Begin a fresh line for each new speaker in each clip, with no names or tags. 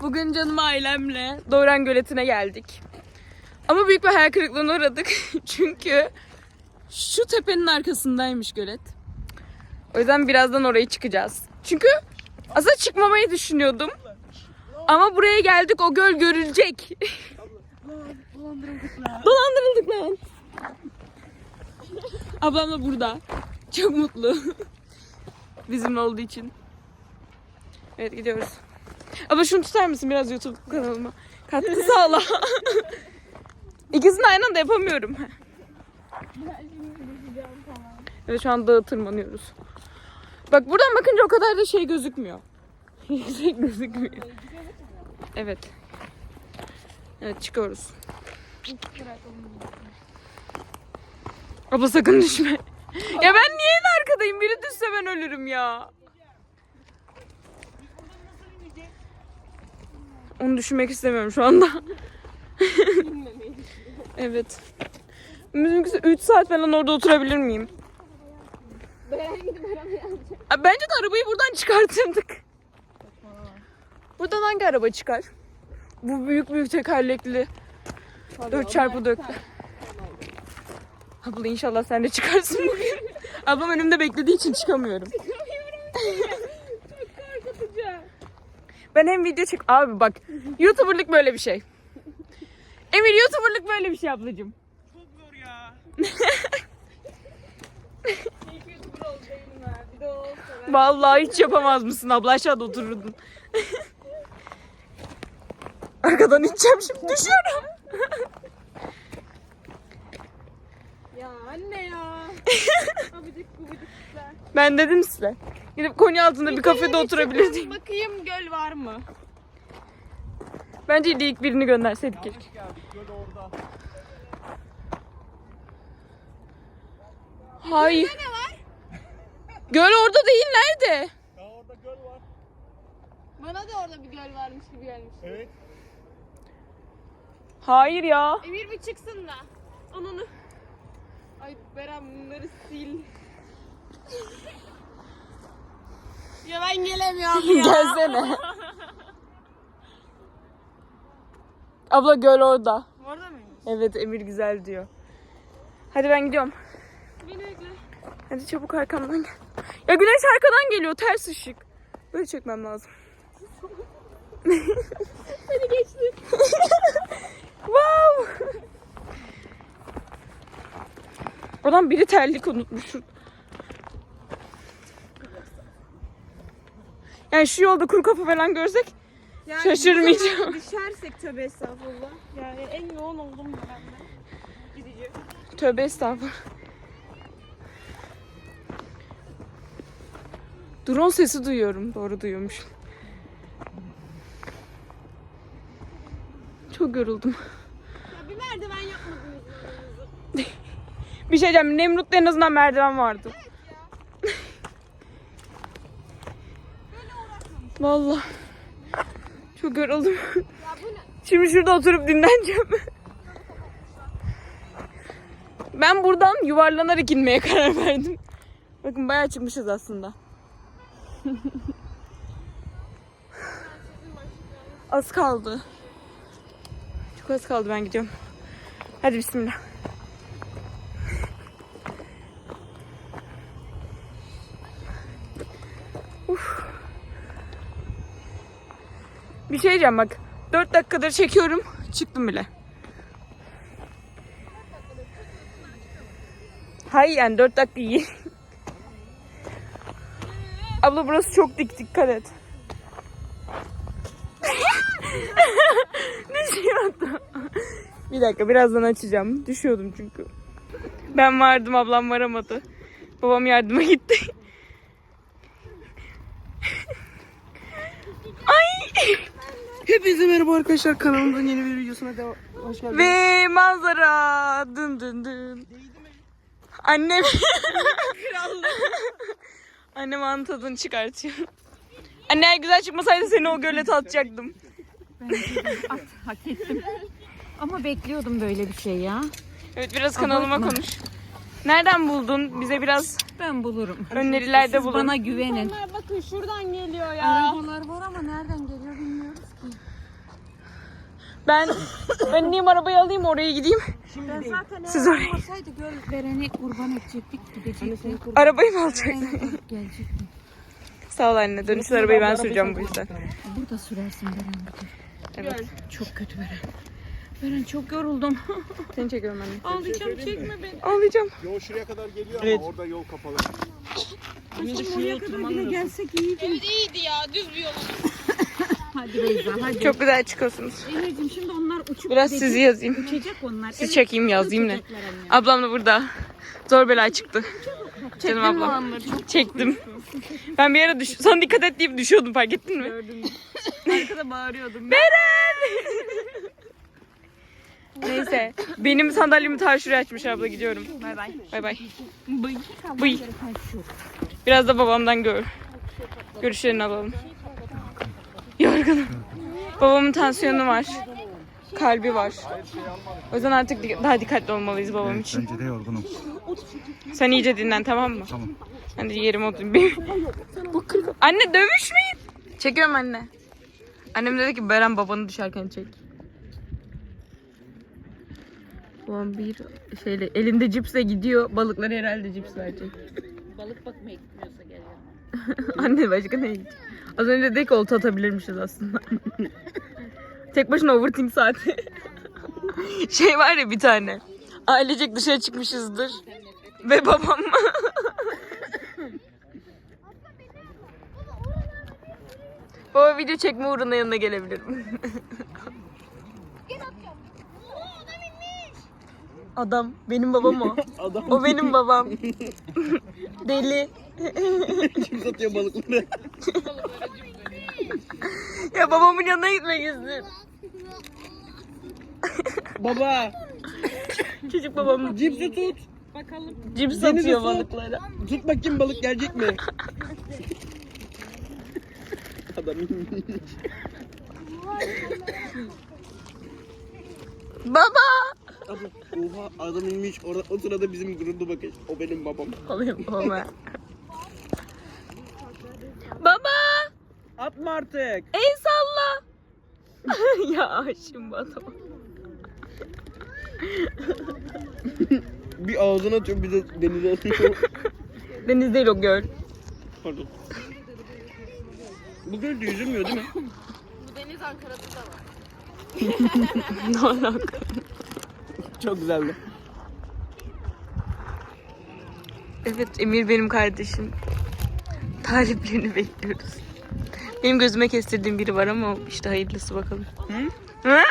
Bugün canım ailemle Doğran Göleti'ne geldik. Ama büyük bir hayal kırıklığına uğradık. Çünkü şu tepenin arkasındaymış gölet. O yüzden birazdan oraya çıkacağız. Çünkü aslında çıkmamayı düşünüyordum. Ama buraya geldik o göl görülecek. Dolandırıldık lan. Ablam da burada. Çok mutlu. Bizimle olduğu için. Evet gidiyoruz. Ama şunu tutar mısın biraz YouTube kanalıma? Katkı sağla. İkisini aynı anda yapamıyorum. Evet şu an dağa tırmanıyoruz. Bak buradan bakınca o kadar da şey gözükmüyor. Yüksek gözükmüyor. Evet. Evet çıkıyoruz. Abla sakın düşme. Ya ben niye en arkadayım? Biri düşse ben ölürüm ya. Onu düşünmek istemiyorum şu anda. evet. Mümkünse 3 saat falan orada oturabilir miyim? Bence de arabayı buradan çıkartırdık. Buradan hangi araba çıkar? Bu büyük büyük tekerlekli. 4 çarpı 4. Abla inşallah sen de çıkarsın bugün. Ablam önümde beklediği için çıkamıyorum. Ben hem video çek... Abi bak. YouTuber'lık böyle bir şey. Emir YouTuber'lık böyle bir şey ablacığım.
Çok zor ya.
Vallahi hiç yapamaz mısın abla aşağıda otururdun. Arkadan içeceğim şimdi düşüyorum.
Ya anne ya. Abicik gubicikler.
Ben dedim size. Gidip Konya altında bir kafede oturabilirdik.
Bakayım göl var mı?
Bence ilk birini gönderseydik keşke.
Geldik göl orada.
Hayır. Göl orada değil nerede?
Ya orada göl var.
Bana da orada bir göl varmış gibi gelmiş.
Evet.
Hayır ya.
Emir bir çıksın da. Onunu. Ay Beren bunları sil. Ya ben gelemiyorum ya.
Gelsene. Abla göl orada.
Orada mıymış?
Evet Emir güzel diyor. Hadi ben gidiyorum.
Beni bekle.
Hadi çabuk arkamdan gel. Ya güneş arkadan geliyor ters ışık. Böyle çekmem lazım.
Hadi geçtim.
wow. Oradan biri terlik unutmuş. Yani şu yolda kuru kafa falan görsek
Yani
Şaşırmayacağım.
Düşersek tövbe estağfurullah. Yani en yoğun oldum ben de. Gideceğim.
tövbe estağfurullah. Drone sesi duyuyorum. Doğru duyuyormuşum. Çok yoruldum.
Ya bir merdiven yapmadınız?
Bir şey diyeceğim. Nemrut'ta en azından merdiven vardı. Vallahi çok yoruldum. Şimdi şurada oturup dinleneceğim. Ben buradan yuvarlanarak inmeye karar verdim. Bakın bayağı çıkmışız aslında. az kaldı. Çok az kaldı ben gidiyorum. Hadi bismillah. Bir şey diyeceğim bak. 4 dakikadır çekiyorum. Çıktım bile. Hayır yani 4 dakika iyi. Abla burası çok dik dikkat et. Düşüyordu. Bir dakika birazdan açacağım. Düşüyordum çünkü. Ben vardım ablam varamadı. Babam yardıma gitti. Ay!
Hepinize merhaba arkadaşlar kanalımızın yeni bir videosuna devam. Hoş geldiniz.
Ve manzara dın dın dın. Annem Annem anın tadını çıkartıyor. Anne eğer güzel çıkmasaydı seni o gölete atacaktım.
Hak ettim. Ama bekliyordum böyle bir şey ya.
Evet biraz kanalıma
Abartma.
konuş. Nereden buldun? Bize biraz
Ben bulurum.
önerilerde
Siz
bulun.
bana güvenin.
Onlar bakın şuradan geliyor ya.
Arabalar var ama nereden geliyor.
Ben önleyeyim arabayı alayım oraya gideyim.
Ben zaten
Siz oraya-
olmasaydı göl vereni kurban edecektik gidecektik.
Arabayı mı alacaksın?
Gelecektik.
Sağ ol anne. Dönüşte arabayı ben süreceğim bu yüzden.
Burada sürersin Beren.
Evet.
Çok kötü Beren. Beren çok yoruldum.
Seni çekiyorum anne.
Ağlayacağım çekme beni.
Ağlayacağım.
Yol şuraya kadar geliyor
Evet.
ama orada yol kapalı.
Oraya kadar bile gelsek iyiydi.
Evet iyiydi ya düz bir yol.
Hadi Beyza hadi.
Çok güzel çıkıyorsunuz.
Emir'cim şimdi onlar uçup
Biraz
gidecek.
sizi yazayım.
Uçacak onlar.
Siz çekeyim yazayım ne?
uçacaklar.
Ablam da burada. Zor bela çıktı. Canım ablam. Çektim. Ben bir ara düş sana dikkat et deyip düşüyordum fark ettin mi? Gördüm.
Arkada bağırıyordum.
Beren! Neyse. Benim sandalyemi ta şuraya açmış abla gidiyorum.
Bay bay.
Bay bay.
Bıy.
Bıy. Biraz da babamdan gör. Görüşlerini alalım. Yorgunum. Babamın tansiyonu var. Kalbi var. O yüzden artık di- daha dikkatli olmalıyız babam için.
Bence de yorgunum.
Sen iyice dinlen tamam mı?
Tamam.
Ben de yerim oturayım. Anne dövüşmeyin. Çekiyorum anne. Annem dedi ki Beren babanı düşerken çek. Babam bir şeyle elinde cipsle gidiyor. Balıkları herhalde cips verecek.
Balık bakmaya gitmiyorsa geliyor.
Anne başka ne gidecek? Az önce dedi ki olta atabilirmişiz aslında. Tek başına overthink saati. şey var ya bir tane. Ailecek dışarı çıkmışızdır. Ve babam Baba video çekme uğruna yanına gelebilirim. Adam. Benim babam o.
Adam
O benim babam. Deli.
Kim satıyor balıkları?
Ya babamın yanına gitmek istiyorum.
Baba
Çocuk babam
cipsi tut.
cips
Denize
satıyor
su.
balıklara.
Tut bakayım balık gelecek mi? Adam inmiş.
Baba!
Adam, oha adam inmiş. Orada, o sırada bizim gururlu bakış. O benim babam.
Alayım baba. Baba!
Atma artık.
El salla! ya aşkım adama.
Bir ağzına atıyor bir de denize atıyor.
Deniz değil o göl.
Pardon. Bu göl de yüzülmüyor değil mi?
Bu deniz Ankara'da da var.
ne alaka?
Çok güzeldi.
Evet Emir benim kardeşim. Taliplerini bekliyoruz. Benim gözüme kestirdiğim biri var ama işte hayırlısı bakalım.
Hı? Lan?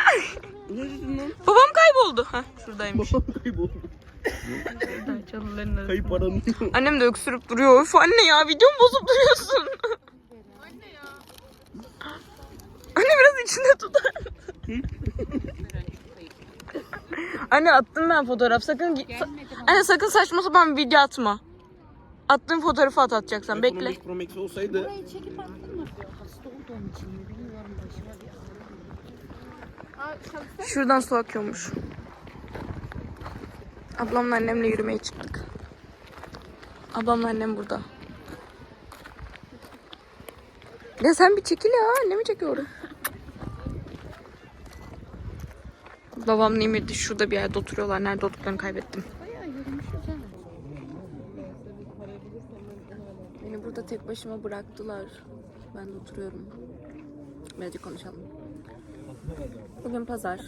Babam kayboldu. Hah şuradaymış.
Babam kayboldu.
Çalıların.
Kayıp.
Annem de öksürüp duruyor. Of anne ya videomu bozup duruyorsun.
Anne ya.
Anne biraz içinde tutar. Anne attım ben fotoğraf. Sakın Anne sakın saçma sapan bir video atma. Attığın fotoğrafı at atacaksan. Bekle.
15 Pro Max olsaydı
Burayı çekip olduğum için mi bilmiyorum başıma bir
çalışsa
Şuradan su akıyormuş. Ablamla annemle yürümeye çıktık. Ablamla annem burada. Ya sen bir çekil ya. Annemi çekiyorum. Babamla Emir de şurada bir yerde oturuyorlar. Nerede olduklarını kaybettim. Beni burada tek başıma bıraktılar. Ben de oturuyorum. Birazcık konuşalım. Bugün pazar.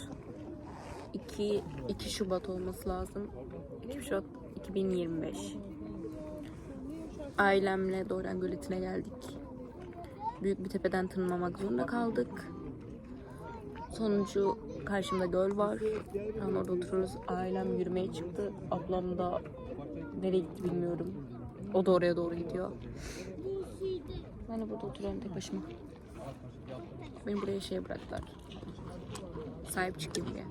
2, 2 Şubat olması lazım. 2 Şubat 2025. Ailemle Doğran Göleti'ne geldik. Büyük bir tepeden tırmanmak zorunda kaldık. Sonucu karşımda göl var. Ben orada oturuyoruz. Ailem yürümeye çıktı. Ablam da nereye gitti bilmiyorum. O da oraya doğru gidiyor. Ben burada oturuyorum tek başıma. Beni buraya şey bıraktılar. Sahip çıkayım diye.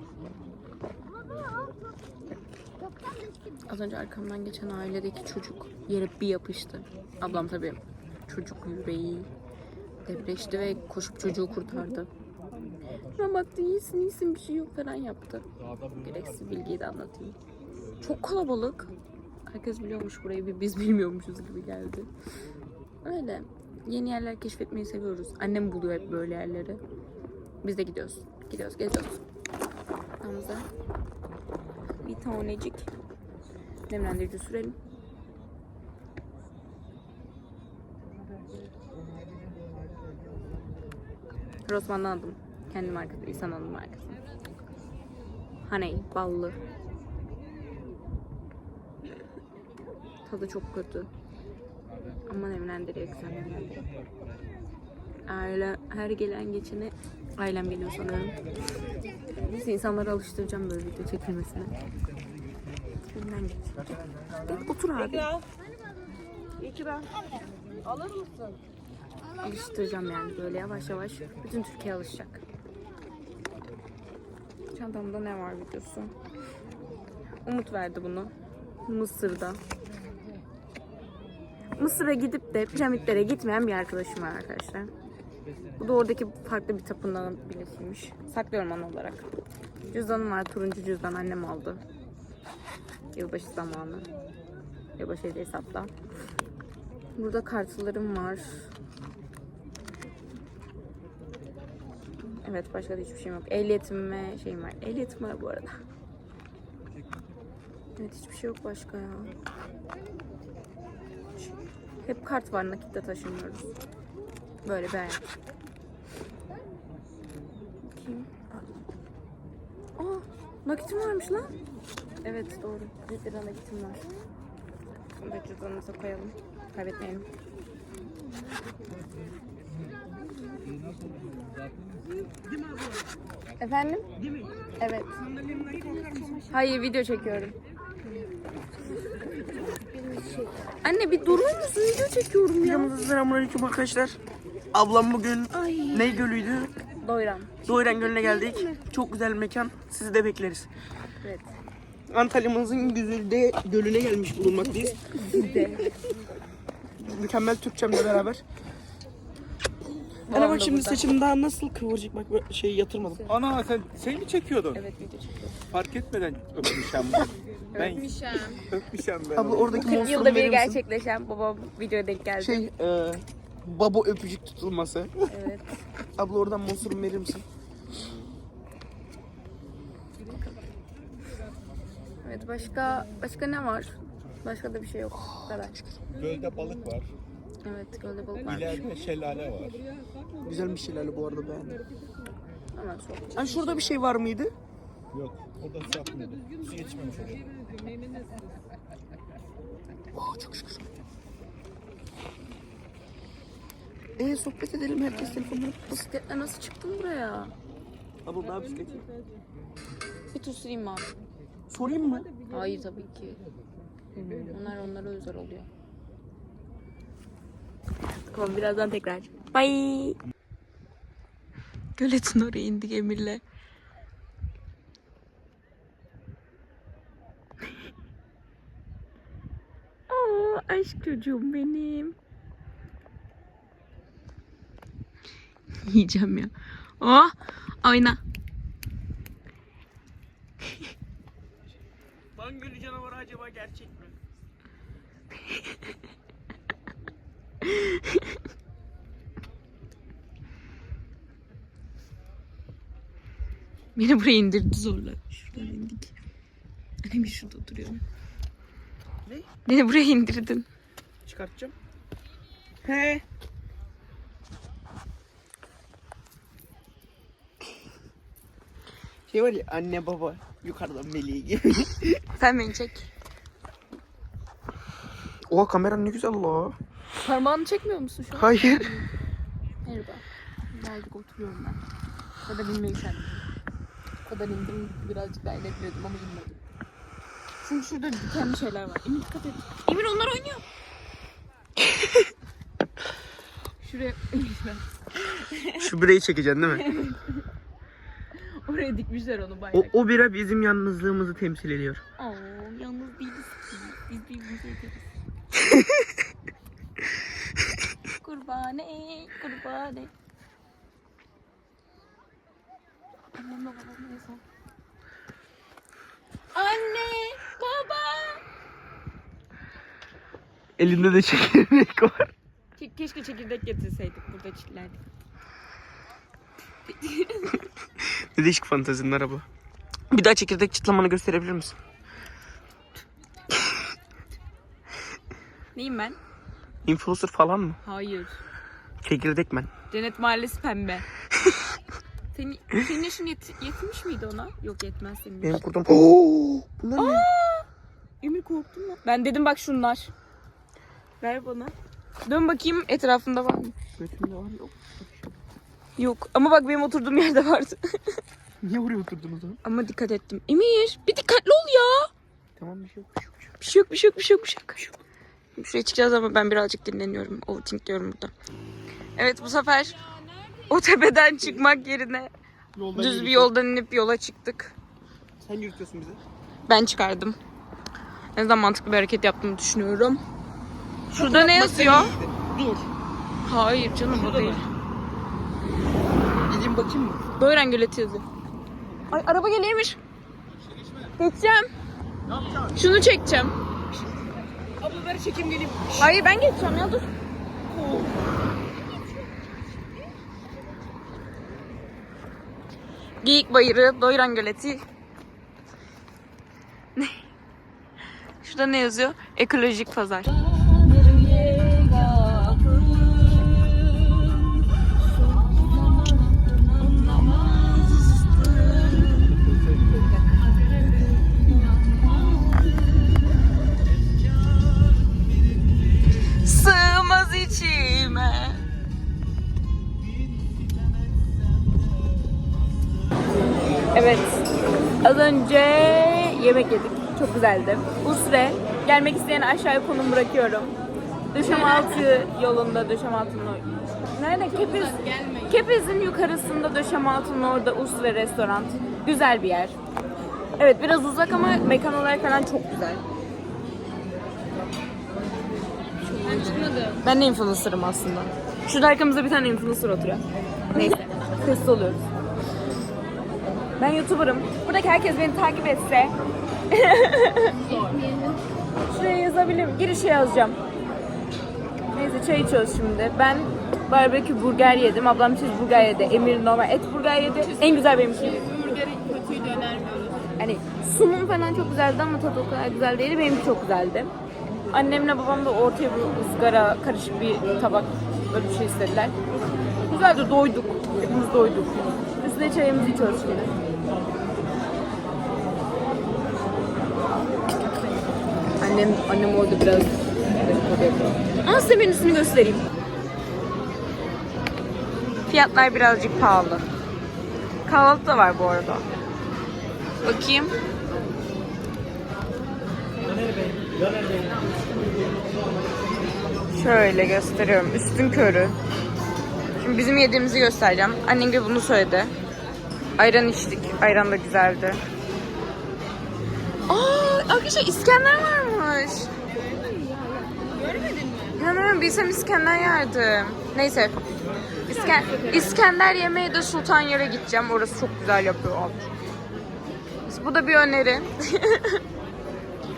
Az önce arkamdan geçen ailedeki çocuk yere bir yapıştı. Ablam tabii çocuk yüreği depreşti ve koşup çocuğu kurtardı. Baktı iyisin iyisin bir şey yok falan yaptı. Gereksiz bilgiyi de anlatayım. Çok kalabalık. Herkes biliyormuş burayı bir biz bilmiyormuşuz gibi geldi. Öyle. Yeni yerler keşfetmeyi seviyoruz. Annem buluyor hep böyle yerleri. Biz de gidiyoruz. Gidiyoruz, geziyoruz. Hamza. Bir tanecik. Nemlendirici sürelim. Rossmann'dan aldım. Kendi markası, İhsan Hanım markası. Honey, ballı. Tadı çok kötü. Ama nemlendiriyor, güzel nemlendiriyor. Aile, her gelen geçene ailem geliyor sanıyorum. Neyse insanları alıştıracağım böyle video çekilmesine. Önden geç. Gel otur abi.
İkra. İkra. Alır mısın?
Alıştıracağım yani böyle yavaş yavaş. Bütün Türkiye alışacak. Çantamda ne var videosu? Umut verdi bunu. Mısır'da. Mısır'a gidip de piramitlere gitmeyen bir arkadaşım var arkadaşlar. Bu da oradaki farklı bir tapınağın biletiymiş. Saklıyorum onu olarak. Cüzdanım var. Turuncu cüzdan annem aldı. Yılbaşı zamanı. Yılbaşı hediyesi hatta. Burada kartlarım var. Evet başka da hiçbir şeyim yok. Ehliyetim ve şeyim var. Ehliyetim var bu arada. Evet hiçbir şey yok başka ya. Hep kart var nakitte taşımıyoruz. Böyle bir hayat. Bakayım. Aa nakitim varmış lan. Evet doğru. 100 lira nakitim var. Bunu da cüzdanımıza koyalım. Kaybetmeyelim. Efendim? Evet. Hayır video çekiyorum. Anne bir durur musun? Video çekiyorum ya.
Videomuza selamünaleyküm arkadaşlar. Ablam bugün
Ay.
ne gölüydü?
Doyuran.
Doğuran Gölü'ne geldik. Çok güzel bir mekan. Sizi de bekleriz.
Evet.
Antalya'mızın güzide gölüne gelmiş bulunmaktayız. Mükemmel Türkçemle beraber. Ana bak şimdi saçım daha nasıl kıvırcık bak böyle şey yatırmadım.
Ana sen şey mi çekiyordun?
Evet video çekiyorum.
Fark etmeden öpmüşem ben. ben öpmüşem ben.
Abla
onu.
oradaki
40
monstrumu
yılda bir
verir misin?
gerçekleşen babam videoya denk geldi.
Şey e, babo öpücük tutulması.
Evet.
Abla oradan monstrumu verir misin?
Evet başka başka ne var? Başka da bir şey yok. Bu kadar.
Gölde balık var.
Evet gölde balık var.
İleride şelale var.
Güzel bir şeylerle bu arada beğendim.
Ama çok.
Hani şurada bir şey var mıydı?
Yok. Orada su akmıyordu. Su yetişmemiş oraya.
Oh çok şükür. Ee sohbet edelim herkes telefonunu.
Bisikletle nasıl çıktın buraya?
Abla daha bisikleti.
Bir tur süreyim mi abi?
Sorayım mı?
Hayır tabii ki. Onlar onlara özel oluyor. Tamam birazdan tekrar. Bye. Göletin oraya indik Emir'le. Aşk çocuğum benim. Yiyeceğim ya. Oh, oyna.
Van Gölü canavarı acaba gerçek mi?
Beni buraya indirdi zorla. Şuradan indik. Annem şurada oturuyor.
Ne?
Beni buraya indirdin.
Çıkartacağım. He. Şey var ya anne baba yukarıdan meleği gibi.
Sen beni çek.
Oha kameran ne güzel la.
Parmağını çekmiyor musun şu an?
Hayır.
Merhaba. Birazcık oturuyorum ben. O kadar inmeyi sen. O kadar indim birazcık daha inebiliyordum ama inmedim. Çünkü şurada dikenli şeyler var. Emir dikkat et. Emir onlar oynuyor. Şuraya
Şu bireyi çekeceksin değil mi?
oraya dikmişler onu
O,
bayrak.
o bira bizim yalnızlığımızı temsil ediyor.
Oo, yalnız değiliz ki. Biz birbirimize yeteriz. kurbane, kurbane. Annemle babam ne son? Anne, baba.
Elinde de çekirdek var.
Ke- keşke çekirdek getirseydik burada çillerdik.
Ne değişik fantezinin araba. Bir daha çekirdek çıtlamanı gösterebilir misin?
Neyim ben?
Influencer falan mı?
Hayır.
Çekirdek ben.
Cennet Mahallesi pembe. senin, senin yaşın yet- yetmiş miydi ona? Yok yetmez senin
Benim
yaşın.
kurdum. Oo, bunlar ne?
Emir korktun mu? Ben dedim bak şunlar. Ver bana. Dön bakayım etrafında var mı?
Götümde var yok.
Yok ama bak benim oturduğum yerde vardı.
Niye oraya oturdunuz lan?
ama dikkat ettim. Emir bir dikkatli ol ya.
Tamam bir şey yok. Bir şey yok.
Bir şey yok bir şey yok bir şey yok bir şey yok. Şuraya çıkacağız ama ben birazcık dinleniyorum. Overthink diyorum burada. Evet bu sefer o tepeden çıkmak yerine
Yoldan
düz bir yoldan inip yola çıktık.
Sen yürütüyorsun bizi.
Ben çıkardım. Ne zaman mantıklı bir hareket yaptığımı düşünüyorum. Şurada ne yazıyor?
Dur.
Hayır canım o değil.
Gideyim bakayım mı?
Doyuran göleti yazıyor. Ay araba geliyormuş. Geçeceğim. Şunu çekeceğim.
Ablaları çekeyim geleyim.
Hayır ben geçeceğim ya dur. Geyik Bayırı, Doyuran Göleti. Ne? Şurada ne yazıyor? Ekolojik pazar. Evet. Az önce yemek yedik. Çok güzeldi. Usre. Gelmek isteyen aşağıya konum bırakıyorum. Döşemaltı yolunda Döşemaltı'nın Nerede? Kepiz. Kepiz'in yukarısında Döşemaltı'nın orada Usre restoran. Güzel bir yer. Evet biraz uzak ama mekan olarak falan çok güzel. Ben de influencer'ım aslında. Şurada arkamızda bir tane influencer oturuyor. Neyse. Sessiz oluyoruz. Ben YouTuber'ım. Buradaki herkes beni takip etse. Şuraya yazabilirim. Girişe yazacağım. Neyse çay içiyoruz şimdi. Ben barbekü burger yedim. Ablam cheeseburger yedi. Emir normal et burger yedi. En güzel benimki.
Burgeri kötüydü önermiyoruz.
Hani sunum falan çok güzeldi ama tadı o kadar güzel değildi. Benimki çok güzeldi. Annemle babam da ortaya bir ızgara karışık bir tabak böyle bir şey istediler. Güzeldi doyduk. Hepimiz doyduk. Üstüne çayımızı içiyoruz şimdi. Annem, annem orada biraz. Ama size menüsünü göstereyim. Fiyatlar birazcık pahalı. Kahvaltı da var bu arada. Bakayım. Şöyle gösteriyorum. Üstün körü. Şimdi bizim yediğimizi göstereceğim. Annem de bunu söyledi. Ayran içtik. Ayran da güzeldi. Aa, arkadaşlar İskender varmış. Görmedin mi? İnanamıyorum bilsem İskender yerdim. Neyse. İsker, İskender yemeğe de Sultan Yer'e gideceğim. Orası çok güzel yapıyor abi. Bu da bir öneri.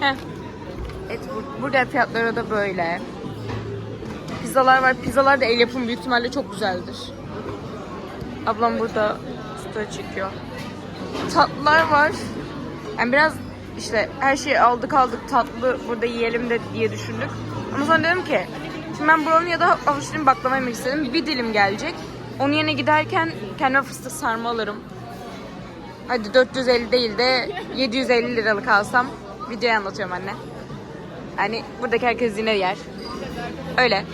Heh. Evet, bu- burada fiyatları da böyle. Pizzalar var. Pizzalar da el yapımı büyük ihtimalle çok güzeldir. Ablam burada story çekiyor. Tatlılar var. Yani biraz işte her şeyi aldık aldık tatlı burada yiyelim de diye düşündük. Ama sonra dedim ki şimdi ben buranın ya da avuçlu baklava yemek istedim. Bir dilim gelecek. Onun yerine giderken kendime fıstık sarma alırım. Hadi 450 değil de 750 liralık alsam videoyu anlatıyorum anne. Yani buradaki herkes yine yer. Öyle.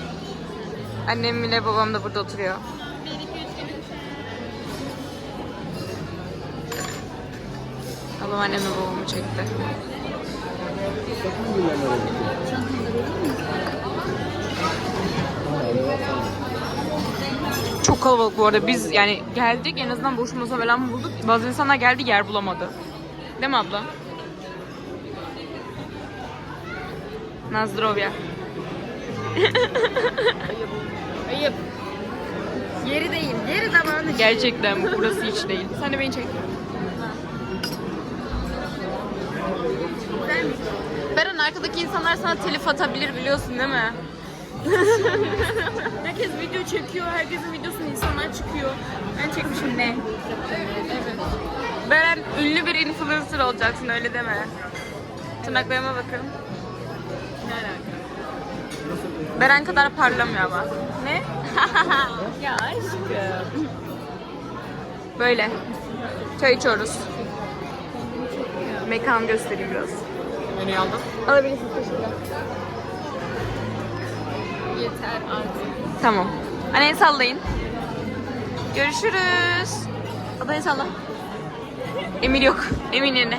Annem ile babam da burada oturuyor. Babam annemle babamı çekti. Çok kalabalık bu arada. Biz yani geldik en azından boş masa falan bulduk. Bazı insanlar geldi yer bulamadı. Değil mi abla? Nazdrovya.
Ayıp. Yeri değil. Yeri zamanı.
Gerçekten burası hiç değil. Sen de beni çek. Beren arkadaki insanlar sana telif atabilir biliyorsun değil mi?
Herkes video çekiyor. Herkesin videosunu insanlar çıkıyor. Ben çekmişim ne? Evet.
Beren ünlü bir influencer olacaksın öyle deme. Tırnaklarıma bakın. Ne alaka? Beren kadar parlamıyor ama. Ne? ya aşkım. Böyle. Çay içiyoruz. Mekan göstereyim biraz.
Menüyü aldın.
Alabilirsiniz teşekkürler.
Yeter artık.
Tamam. El sallayın. Görüşürüz. Hadi el salla. Emir yok. Emin yerine.